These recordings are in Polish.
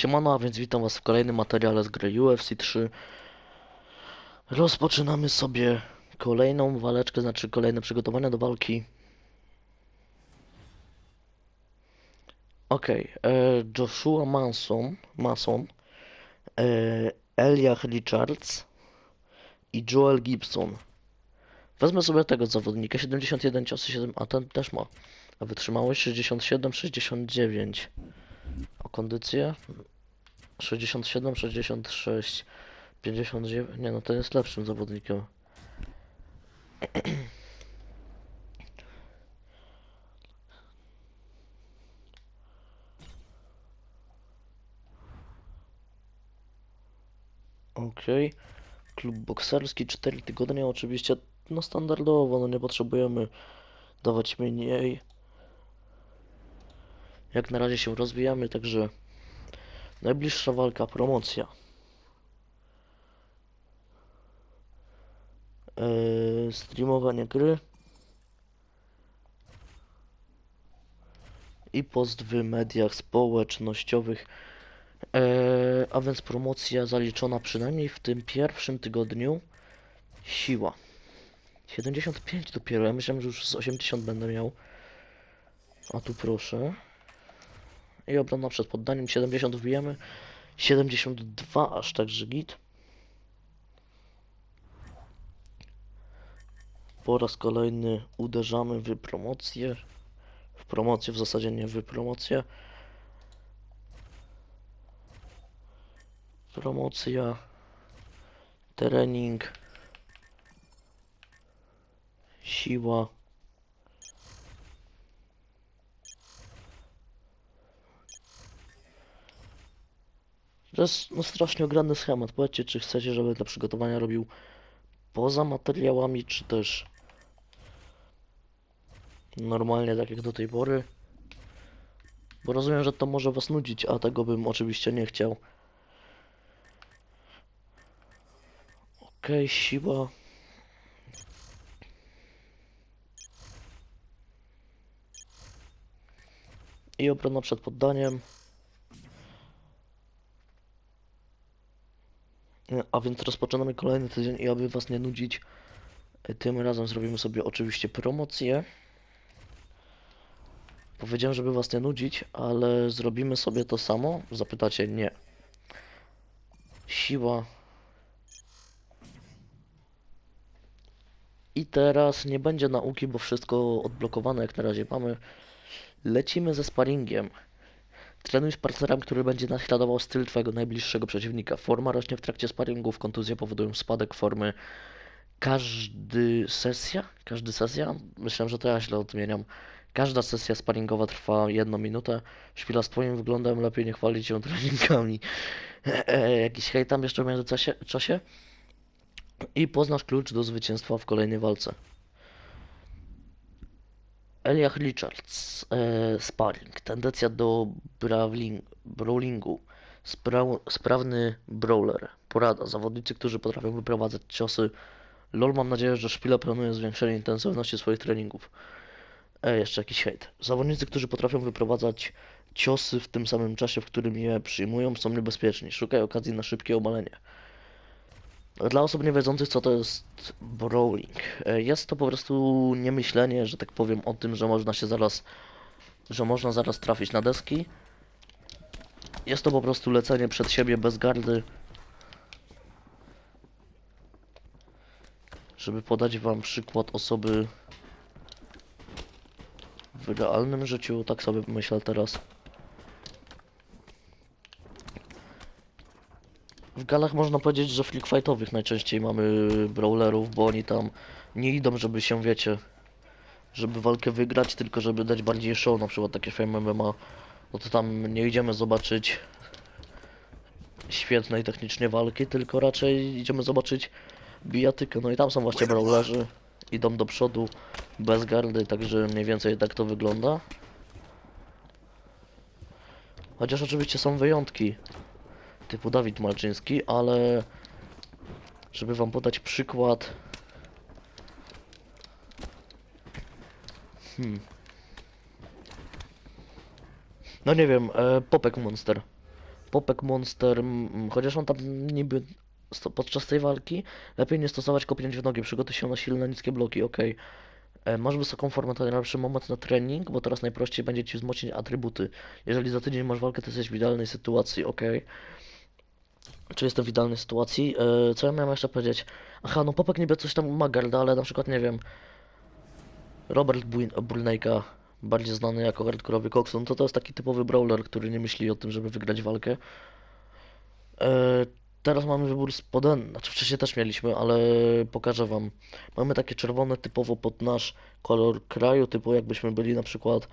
Siemano, a więc witam was w kolejnym materiale z gry UFC 3. Rozpoczynamy sobie kolejną waleczkę, znaczy kolejne przygotowania do walki. Okej, e, Joshua Manson, Mason, e, Eliach Richards i Joel Gibson. Wezmę sobie tego zawodnika, 71 ciosy, 7, a ten też ma. A wytrzymałość 67, 69. O kondycję 67, 66, 59. Nie no, ten jest lepszym zawodnikiem. Okej. Klub bokserski 4 tygodnie, oczywiście no standardowo, no nie potrzebujemy dawać mniej. Jak na razie się rozwijamy, także najbliższa walka, promocja. Eee, streamowanie gry i post w mediach społecznościowych. Eee, a więc promocja zaliczona przynajmniej w tym pierwszym tygodniu. Siła. 75 dopiero. Ja myślałem, że już z 80 będę miał. A tu proszę. I obrona przed poddaniem. 70 wbijemy. 72 aż także git. Po raz kolejny uderzamy w promocję. W promocję, w zasadzie nie w promocję. Promocja. Trening. Siła. To jest no, strasznie ograny schemat. Powiedzcie, czy chcecie, żeby te przygotowania robił poza materiałami, czy też normalnie, tak jak do tej pory. Bo rozumiem, że to może was nudzić, a tego bym oczywiście nie chciał. Okej, siła. I obrona przed poddaniem. A więc rozpoczynamy kolejny tydzień i aby was nie nudzić, e, tym razem zrobimy sobie oczywiście promocję. Powiedziałem, żeby was nie nudzić, ale zrobimy sobie to samo. Zapytacie, nie. Siła. I teraz nie będzie nauki, bo wszystko odblokowane jak na razie mamy. Lecimy ze sparingiem. Trenuj z partnerem, który będzie naśladował styl twojego najbliższego przeciwnika. Forma rośnie w trakcie sparingów, kontuzje powodują spadek formy. Każdy sesja? Każdy sesja? Myślałem, że to ja źle odmieniam. Każda sesja sparingowa trwa jedną minutę. Chwila z twoim wyglądem, lepiej nie chwalić się treningami. Jakiś hejt tam jeszcze w międzyczasie? czasie? I poznasz klucz do zwycięstwa w kolejnej walce. Eliach Richards, e, sparring, tendencja do brawling, brawlingu, Spra sprawny brawler, porada, zawodnicy, którzy potrafią wyprowadzać ciosy. LOL, mam nadzieję, że szpila planuje zwiększenie intensywności swoich treningów. E, jeszcze jakiś hejt. Zawodnicy, którzy potrafią wyprowadzać ciosy w tym samym czasie, w którym je przyjmują, są niebezpieczni. Szukaj okazji na szybkie obalenie. Dla osób niewiedzących, co to jest brawling, e, jest to po prostu niemyślenie, że tak powiem, o tym, że można się zaraz, że można zaraz trafić na deski. Jest to po prostu lecenie przed siebie bez gardy, żeby podać wam przykład osoby w realnym życiu, tak sobie myślę teraz. W galach można powiedzieć, że flick fightowych najczęściej mamy brawlerów, bo oni tam nie idą, żeby się, wiecie, żeby walkę wygrać, tylko żeby dać bardziej show, na przykład takie Fame MMA, no to tam nie idziemy zobaczyć świetnej technicznie walki, tylko raczej idziemy zobaczyć bijatykę, no i tam są właśnie brawlerzy, idą do przodu bez gardy, także mniej więcej tak to wygląda. Chociaż oczywiście są wyjątki, typu Dawid Malczyński, ale żeby wam podać przykład. Hmm. No nie wiem, e, Popek Monster. Popek Monster, mm, chociaż on tam niby podczas tej walki lepiej nie stosować kopnięć w nogi, przygotuj się na silne, niskie bloki, okej. E, Masz wysoką formę, to najlepszy moment na trening, bo teraz najprościej będzie ci wzmocnić atrybuty. Jeżeli za tydzień masz walkę, to jesteś w idealnej sytuacji, okej. Czy jestem w idealnej sytuacji? E, Co ja miałem jeszcze powiedzieć? Aha, no Popek niby coś tam ma garda, ale na przykład nie wiem. Robert Brunejka, bardziej znany jako hardkorowy Coxon, to to jest taki typowy brawler, który nie myśli o tym, żeby wygrać walkę. E, teraz mamy wybór spoden, znaczy wcześniej też mieliśmy, ale pokażę wam. Mamy takie czerwone typowo pod nasz kolor kraju, typu jakbyśmy byli na przykład,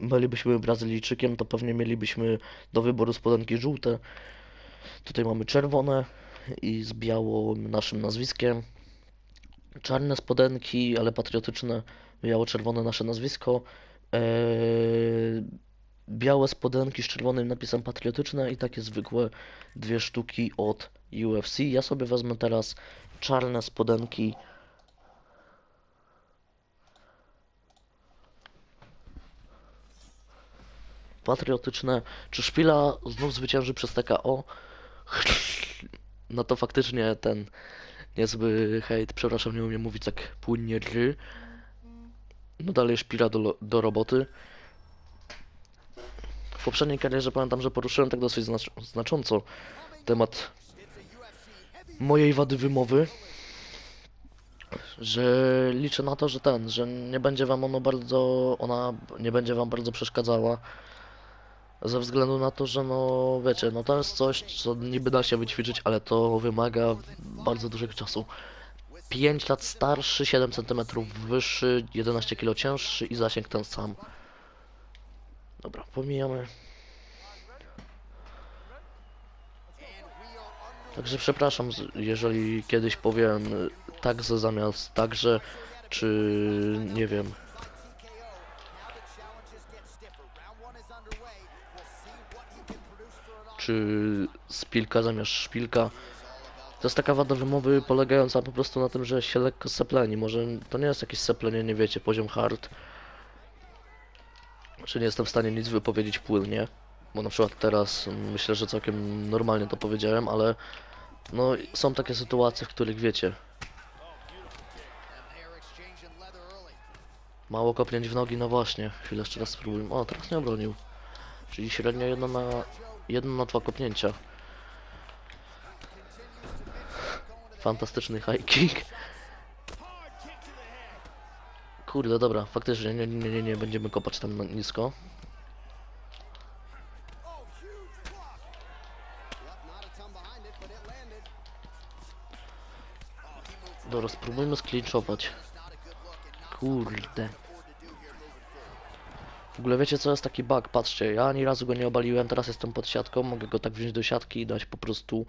bylibyśmy Brazylijczykiem, to pewnie mielibyśmy do wyboru spodenki żółte. Tutaj mamy czerwone i z białym naszym nazwiskiem. Czarne spodenki, ale patriotyczne, biało-czerwone nasze nazwisko. Eee, białe spodenki z czerwonym napisem patriotyczne i takie zwykłe dwie sztuki od UFC. Ja sobie wezmę teraz czarne spodenki. Patriotyczne. Czy szpila znów zwycięży przez TKO? No to faktycznie ten niezły hejt, przepraszam, nie umiem mówić tak płynnie. No dalej szpila do, do roboty. W poprzedniej karierze pamiętam, że poruszyłem tak dosyć znacz znacząco temat mojej wady wymowy, że liczę na to, że ten, że nie będzie wam ono bardzo, ona nie będzie wam bardzo przeszkadzała. Ze względu na to, że no wiecie, no to jest coś, co niby da się wyćwiczyć, ale to wymaga bardzo dużego czasu. 5 lat starszy, 7 cm wyższy, 11 kg cięższy i zasięg ten sam. Dobra, pomijamy. Także przepraszam, jeżeli kiedyś powiem y, także zamiast także, czy nie wiem. Czy spilka zamiast szpilka. To jest taka wada wymowy polegająca po prostu na tym, że się lekko sepleni. Może to nie jest jakieś seplenienie, wiecie, poziom hard. Czy nie jestem w stanie nic wypowiedzieć płynnie. Bo na przykład teraz myślę, że całkiem normalnie to powiedziałem, ale no są takie sytuacje, w których wiecie, mało kopnięć w nogi, no właśnie. Chwilę jeszcze raz spróbujmy. O, teraz nie obronił. Czyli średnio jedno na, jedno na dwa kopnięcia. Fantastyczny high kick. Kurde, dobra, faktycznie, nie, nie, nie, nie, będziemy kopać tam nisko. Dobra, spróbujmy sklinczować. Kurde. W ogóle wiecie co jest taki bug? Patrzcie, ja ani razu go nie obaliłem, teraz jestem pod siatką, mogę go tak wziąć do siatki i dać po prostu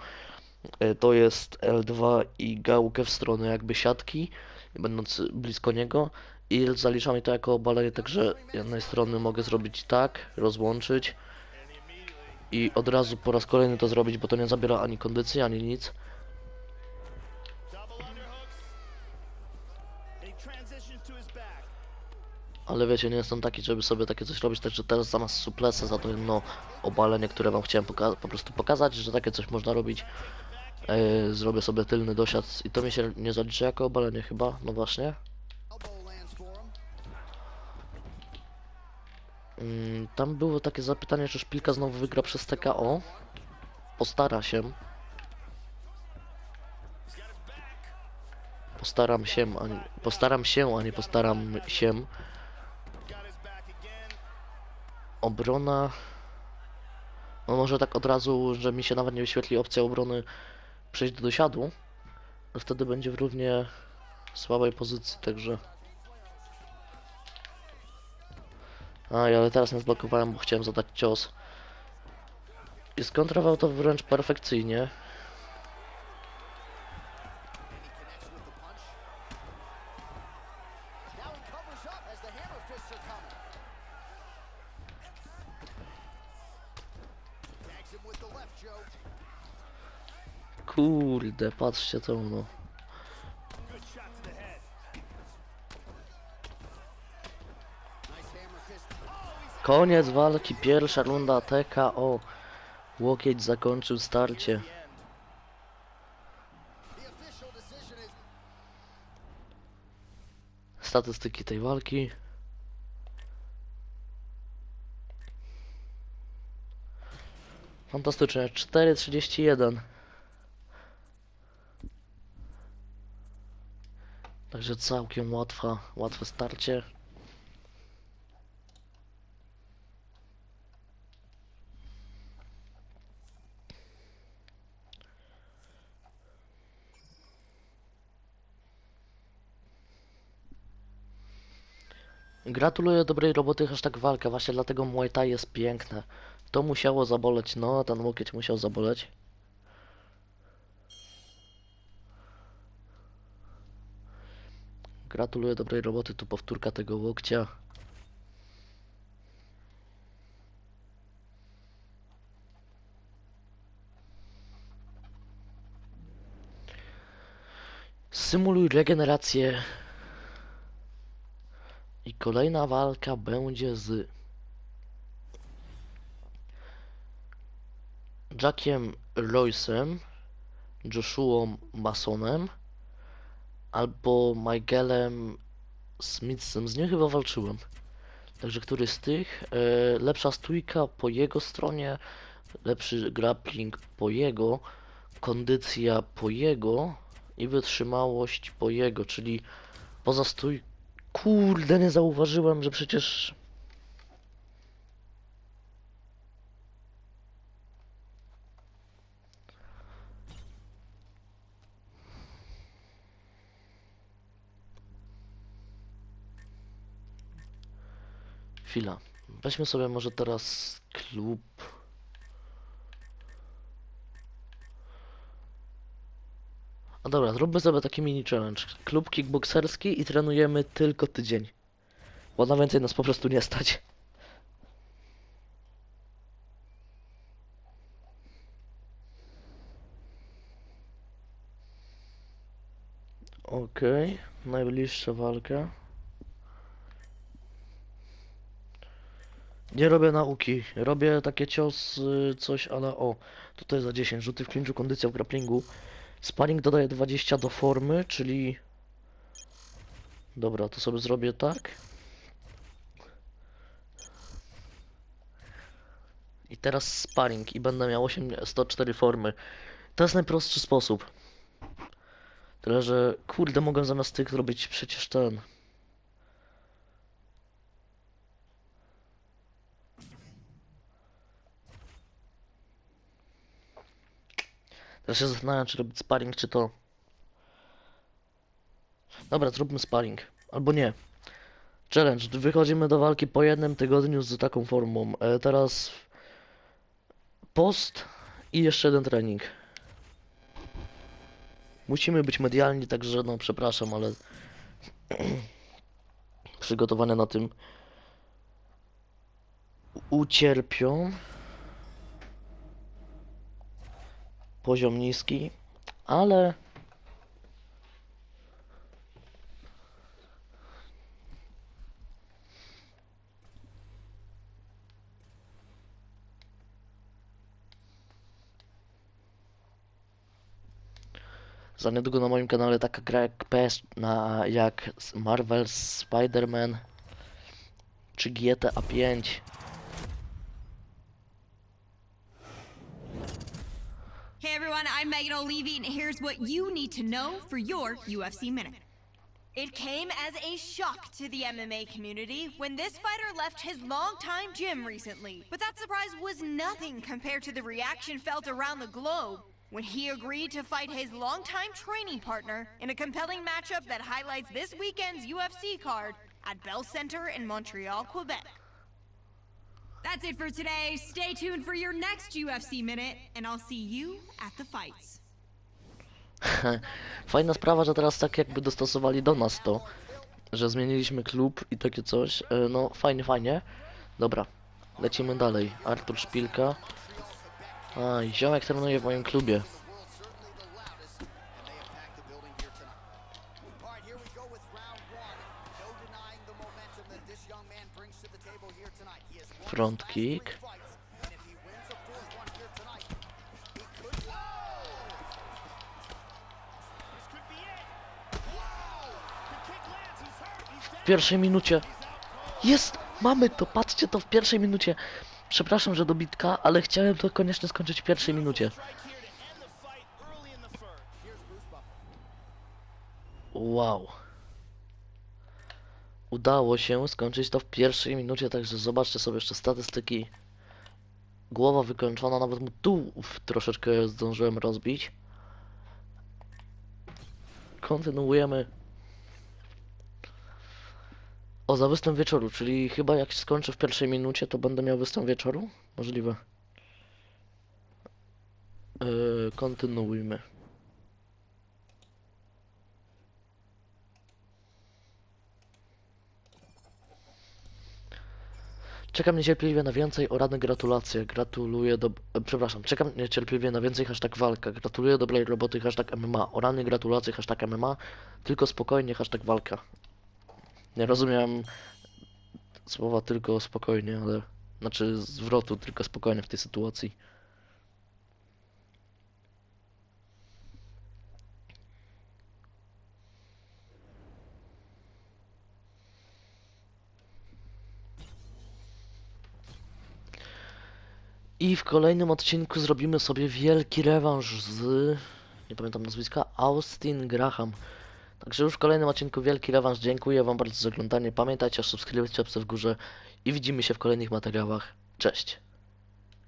e, to jest L2 i gałkę w stronę jakby siatki, będąc blisko niego i zalicza mi to jako obalenie, także jednej strony mogę zrobić tak, rozłączyć i od razu po raz kolejny to zrobić, bo to nie zabiera ani kondycji, ani nic. Ale wiecie, nie jestem taki, żeby sobie takie coś robić, także teraz zamiast suplesa za to jedno obalenie, które wam chciałem po prostu pokazać, że takie coś można robić, e, zrobię sobie tylny dosiad i to mi się nie zaliczy jako obalenie chyba, no właśnie. Mm, tam było takie zapytanie, czy szpilka znowu wygra przez TKO. Postara się. Postaram się, a nie, postaram się, a nie postaram się. Obrona. No może tak od razu, że mi się nawet nie wyświetli opcja obrony przejść do dosiadu. Wtedy będzie w równie słabej pozycji, także. A, ale teraz nie zblokowałem, bo chciałem zadać cios. I skontrował to wręcz perfekcyjnie. Patrzcie to no. Koniec walki, pierwsza runda TKO. Łokieć zakończył starcie. Statystyki tej walki. Fantastycznie, 4.31. Także całkiem łatwa, łatwe starcie. Gratuluję dobrej roboty, hashtag walka, właśnie dlatego Muay Thai jest piękne. To musiało zaboleć, no, ten łokieć musiał zaboleć. Gratuluję dobrej roboty, tu powtórka tego łokcia. Symuluj regenerację. I kolejna walka będzie z Jackiem Royce'em, Joshua Masonem albo Michaelem Smithsem. Z nim chyba walczyłem. Także który z tych? E, lepsza stójka po jego stronie, lepszy grappling po jego, kondycja po jego i wytrzymałość po jego, czyli poza stój... Kurde, nie zauważyłem, że przecież... Chwila. Weźmy sobie może teraz klub. A dobra, zróbmy sobie taki mini challenge. Klub kickbokserski i trenujemy tylko tydzień. Bo na więcej nas po prostu nie stać. Okej, najbliższa walka. Nie robię nauki, robię takie cios, coś ale o, tutaj za 10, rzuty w klinczu, kondycja w grapplingu. Sparring dodaje 20 do formy, czyli... Dobra, to sobie zrobię tak. I teraz sparring i będę miał 8, 104 formy. To jest najprostszy sposób. Tyle, że kurde, mogę zamiast tych zrobić przecież ten. Teraz się zastanawiam, czy robić sparring, czy to. Dobra, zróbmy sparring. Albo nie. Challenge. Wychodzimy do walki po jednym tygodniu z taką formą. E, teraz post i jeszcze jeden trening. Musimy być medialni, także no przepraszam, ale przygotowania na tym ucierpią. Poziom niski, ale za niedługo na moim kanale taka gra jak PS, na, jak Marvel Spider-Man czy GTA 5. Megan O'Leary, and here's what you need to know for your UFC Minute. It came as a shock to the MMA community when this fighter left his longtime gym recently. But that surprise was nothing compared to the reaction felt around the globe when he agreed to fight his longtime training partner in a compelling matchup that highlights this weekend's UFC card at Bell Center in Montreal, Quebec. That's it for today. Stay tuned for your next UFC Minute, and I'll see you at the fights. Fajna sprawa, że teraz tak jakby dostosowali do nas to, że zmieniliśmy klub i takie coś. E, No fajnie, fajnie. Dobra, lecimy dalej. Artur Szpilka. A, i ziomek trenuje w moim klubie. All right, w pierwszej minucie. Jest! Mamy to! Patrzcie to w pierwszej minucie. Przepraszam, że dobitka, ale chciałem to koniecznie skończyć w pierwszej minucie. Wow. Udało się skończyć to w pierwszej minucie, także zobaczcie sobie jeszcze statystyki. Głowa wykończona, nawet mu tułów troszeczkę zdążyłem rozbić. Kontynuujemy. O, za występ wieczoru, czyli chyba jak skończę w pierwszej minucie, to będę miał występ wieczoru? Możliwe. Yy, kontynuujmy. Czekam niecierpliwie na więcej oraz gratulacje. Gratuluję do... e, Przepraszam, czekam niecierpliwie na więcej hashtag walka. Gratuluję dobrej roboty hashtag MMA. O rany gratulacje hashtag MMA. Tylko spokojnie hashtag walka. Nie rozumiem słowa tylko spokojnie, ale... Znaczy zwrotu tylko spokojnie w tej sytuacji. I w kolejnym odcinku zrobimy sobie wielki rewanż z... Nie pamiętam nazwiska. Austin Graham. Także już w kolejnym odcinku wielki rewanż. Dziękuję wam bardzo za oglądanie. Pamiętajcie o subskrypcji, łapce w górze. I widzimy się w kolejnych materiałach. Cześć.